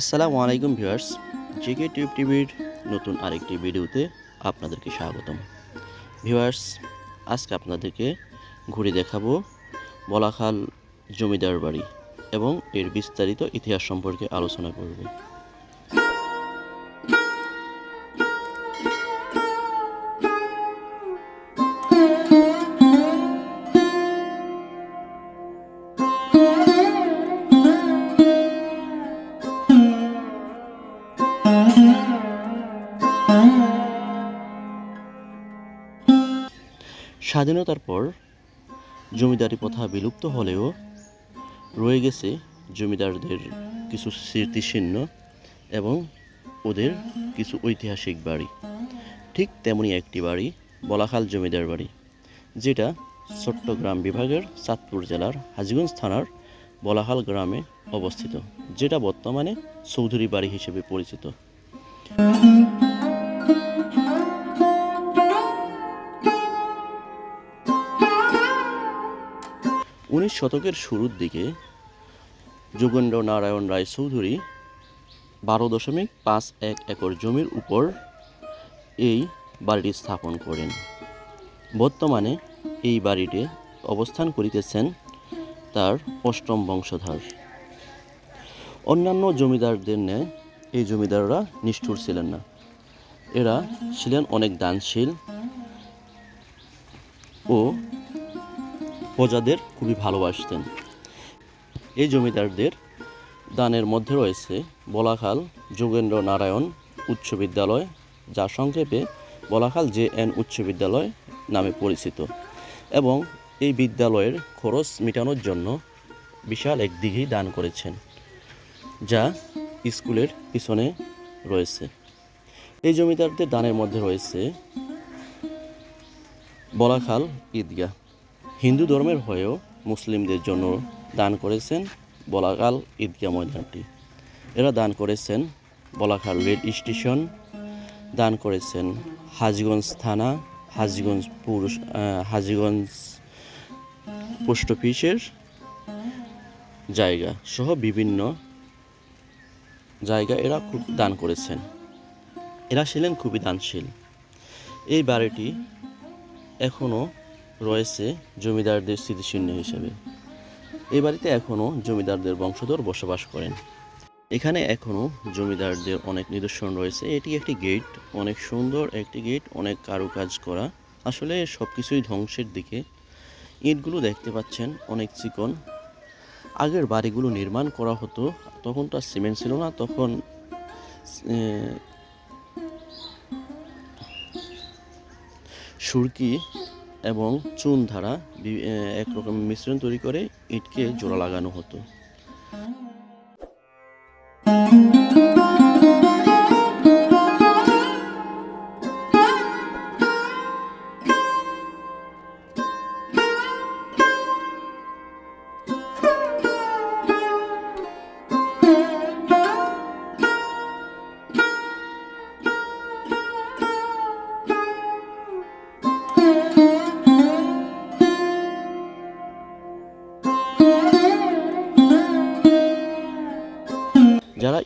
আসসালামু আলাইকুম viewers, GK tube টিভির নতুন আরেকটি ভিডিওতে আপনাদেরকে স্বাগতম। ভিউয়ার্স, আজকে আপনাদেরকে ঘুরে দেখাবো বলাখাল জমিদার বাড়ি এবং এর বিস্তারিত ইতিহাস সম্পর্কে আলোচনা করব। স্বাধীনতার পর জমিদারি প্রথা বিলুপ্ত হলেও রয়ে গেছে জমিদারদের কিছু স্মৃতিচিহ্ন এবং ওদের কিছু ঐতিহাসিক বাড়ি। ঠিক তেমনি একটি বাড়ি, বলাখাল জমিদার বাড়ি, যেটা চট্টগ্রাম বিভাগের চাঁদপুর জেলার হাজিগঞ্জ থানার বলাহাল গ্রামে অবস্থিত, যেটা বর্তমানে চৌধুরী বাড়ি হিসেবে পরিচিত। উনিশ শতকের শুরুর দিকে যোগেন্দ্র নারায়ণ রায় চৌধুরী বারো দশমিক পাঁচ এক একর জমির উপর এই বাড়িটি স্থাপন করেন। বর্তমানে এই বাড়িতে অবস্থান করিতেছেন তার অষ্টম বংশধর। অন্যান্য জমিদারদের ন্যায় এই জমিদাররা নিষ্ঠুর ছিলেন না। এরা ছিলেন অনেক দানশীল ও প্রজাদের খুবই ভালোবাসতেন। এই জমিদারদের দানের মধ্যে রয়েছে বলাখাল যোগেন্দ্র নারায়ণ উচ্চ বিদ্যালয়, যা সংক্ষেপে বলাখাল জে এন উচ্চ বিদ্যালয় নামে পরিচিত এবং এই বিদ্যালয়ের খরচ মেটানোর জন্য বিশাল এক দিঘি দান করেছেন, যা স্কুলের পিছনে রয়েছে। এই জমিদারদের দানের মধ্যে রয়েছে বলাখাল ঈদগাহ। হিন্দু ধর্মের হয়েও মুসলিমদের জন্য দান করেছেন বলাখাল ঈদগাহ ময়দানটি। এরা দান করেছেন বলাখাল রেল স্টেশন, দান করেছেন হাজিগঞ্জ থানা, হাজিগঞ্জ পুরুষ হাজিগঞ্জ পোস্ট অফিসের জায়গা সহ বিভিন্ন জায়গা এরা খুব দান করেছেন। এরা ছিলেন খুবই দানশীল। এই বাড়িটি এখনও রয়েছে জমিদারদের স্মৃতিচিহ্ন হিসেবে। এই বাড়িতে এখনও জমিদারদের বংশধর বসবাস করেন। এখানে এখনও জমিদারদের অনেক নিদর্শন রয়েছে। এটি একটি গেট, অনেক সুন্দর একটি গেট, অনেক কারুকাজ করা। আসলে সব কিছুই ধ্বংসের দিকে। ইটগুলো দেখতে পাচ্ছেন, অনেক চিকন। আগের বাড়িগুলো নির্মাণ করা হতো, তখন তো আর সিমেন্ট ছিল না, তখন সুরকি এবং চুন ধারা একরকম মিশ্রণ তৈরি করে ইটকে জোড়া লাগানো হতো।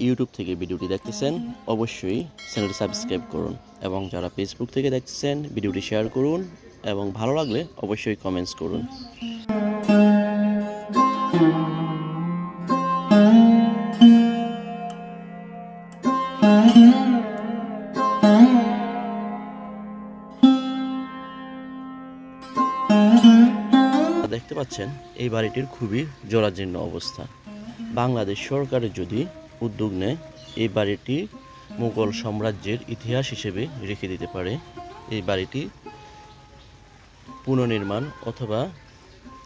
ইউটিউব থেকে ভিডিওটি দেখতেছেন, অবশ্যই চ্যানেলটি সাবস্ক্রাইব করুন এবং যারা ফেসবুক থেকে দেখতেছেন, ভিডিওটি শেয়ার করুন এবং ভালো লাগলে অবশ্যই কমেন্টস করুন। দেখতে পাচ্ছেন, এই বাড়িটির খুবই জরাজীর্ণ অবস্থা। বাংলাদেশ সরকারের যদি উদ্যোগ নেয়, এই বাড়িটি মুঘল সাম্রাজ্যের ইতিহাস হিসেবে রেখে দিতে পারে। এই বাড়িটি পুনর্নির্মাণ অথবা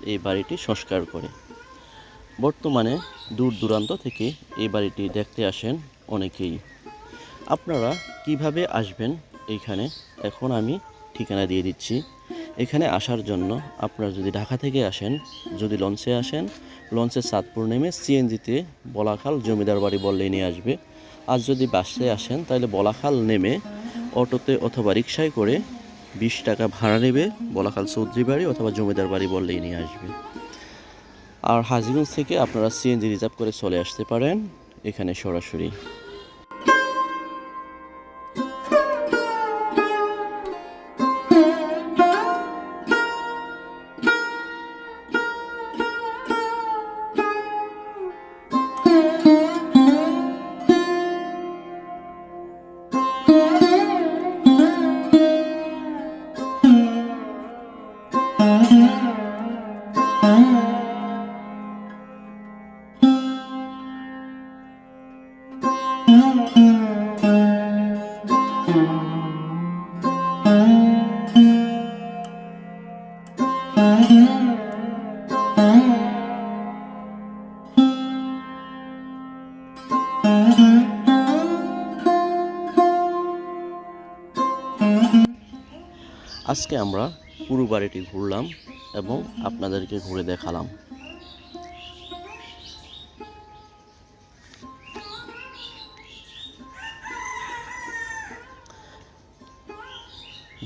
এই বাড়িটি সংস্কার করে। বর্তমানে দূর দূরান্ত থেকে এই বাড়িটি দেখতে আসেন অনেকেই। আপনারা কীভাবে আসবেন এইখানে? এখন আমি ঠিকানা দিয়ে দিচ্ছি। এখানে আসার জন্য আপনারা যদি ঢাকা থেকে আসেন, যদি লঞ্চে আসেন, লঞ্চে চাঁদপুর নেমে সিএনজিতে বলাখাল জমিদার বাড়ি বললেই নিয়ে আসবে। আর যদি বাসে আসেন, তাহলে বলাখাল নেমে অটোতে অথবা রিক্সায় করে বিশ টাকা ভাড়া নেবে বলাখাল চৌধুরী বাড়ি অথবা জমিদার বাড়ি বললেই নিয়ে আসবে। আর হাজিগঞ্জ থেকে আপনারা সিএনজি রিজার্ভ করে চলে আসতে পারেন এখানে সরাসরি। আজকে আমরা পুরো বাড়িটি ঘুরলাম। এবং আপনাদেরকে ঘুরে দেখালাম।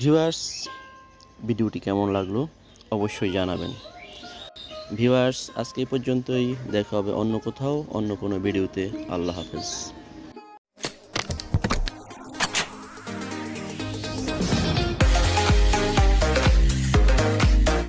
ভিউয়ার্স, ভিডিওটি কেমন লাগল অবশ্যই জানাবেন। ভিউয়ার্স, আজকে পর্যন্তই। দেখা হবে অন্য কোথাও, অন্য কোনো ভিডিওতে। আল্লাহ হাফেজ।